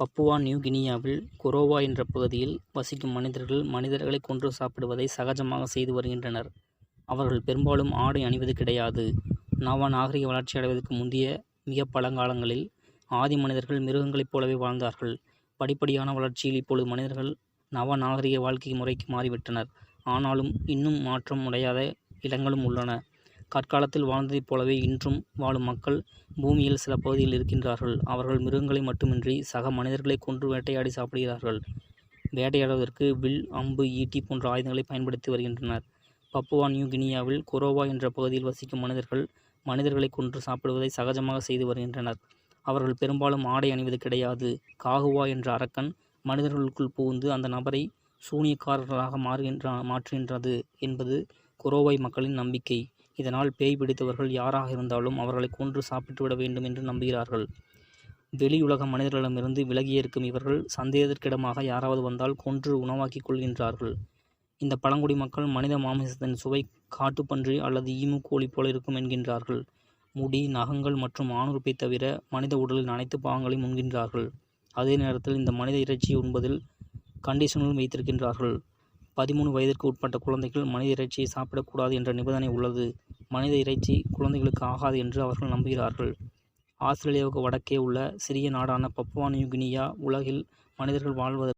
Papua new கினியாவில் கொரோவா என்ற பகுதியில் வசிக்கும் மனிதர்கள் மனிதர்களை கொன்று சாப்பிடுவதை சகஜமாக செய்து வருகின்றனர். அவர்கள் பெரும்பாலும் ஆடை அணிவது கிடையாது. நாவா நாகரிக வளர்ச்சி அடைவதற்கு முந்தைய மிக பழங்காலங்களில் ஆதி மனிதர்கள் மிருகங்களைப் போலவே வாழ்ந்தார்கள். படிப்படியான வளர்ச்சியில் இப்பொழுது மனிதர்கள் நவ நாகரிக வாழ்க்கை முறைக்கு மாறிவிட்டனர். ஆனாலும் இன்னும் மாற்றம் அடையாத இடங்களும் உள்ளன. கற்காலத்தில் வாழ்ந்ததைப் போலவே இன்றும் வாழும் மக்கள் பூமியில் சில பகுதியில் இருக்கின்றார்கள். அவர்கள் மிருகங்களை மட்டுமின்றி சக மனிதர்களை கொன்று வேட்டையாடி சாப்பிடுகிறார்கள். வேட்டையாடுவதற்கு வில் அம்பு ஈட்டி போன்ற ஆயுதங்களை பயன்படுத்தி வருகின்றனர். பப்புவா நியூ கினியாவில் கொரோவா என்ற பகுதியில் வசிக்கும் மனிதர்கள் மனிதர்களை கொன்று சாப்பிடுவதை சகஜமாக செய்து வருகின்றனர். அவர்கள் பெரும்பாலும் ஆடை அணிவது கிடையாது. காகுவா என்ற அரக்கன் மனிதர்களுக்குள் புகுந்து அந்த நபரை சூனியக்காரராக மாற்றுகின்றது என்பது கொரோவாய் மக்களின் நம்பிக்கை. இதனால் பேய் பிடித்தவர்கள் யாராக இருந்தாலும் அவர்களை கொன்று சாப்பிட்டுவிட வேண்டும் என்று நம்புகிறார்கள். வெளியுலக மனிதர்களிடமிருந்து விலகியே இருக்கும் இவர்கள் சந்தேகத்திற்கிடமாக யாராவது வந்தால் கொன்று உணவாக்கிக் கொள்கின்றார்கள். இந்த பழங்குடி மக்கள் மனித மாமிசத்தின் சுவை காட்டுப்பன்றி அல்லது ஈமு கோழி போல இருக்கும் என்கின்றார்கள். முடி நகங்கள் மற்றும் ஆணுறுப்பைத் தவிர மனித உடலின் அனைத்து பாகங்களையும் உண்கின்றார்கள். அதே நேரத்தில் இந்த மனித இறைச்சியை உண்பதில் கண்டிஷனும் வைத்திருக்கின்றார்கள். பதிமூணு வயதிற்கு உட்பட்ட குழந்தைகள் மனித இறைச்சியை சாப்பிடக்கூடாது என்ற நிபந்தனை உள்ளது. மனித இறைச்சி குழந்தைகளுக்கு ஆகாது என்று அவர்கள் நம்புகிறார்கள். ஆஸ்திரேலியாவுக்கு வடக்கே உள்ள சிறிய நாடான பப்புவா நியூகினியா உலகில் மனிதர்கள் வாழ்வதற்கு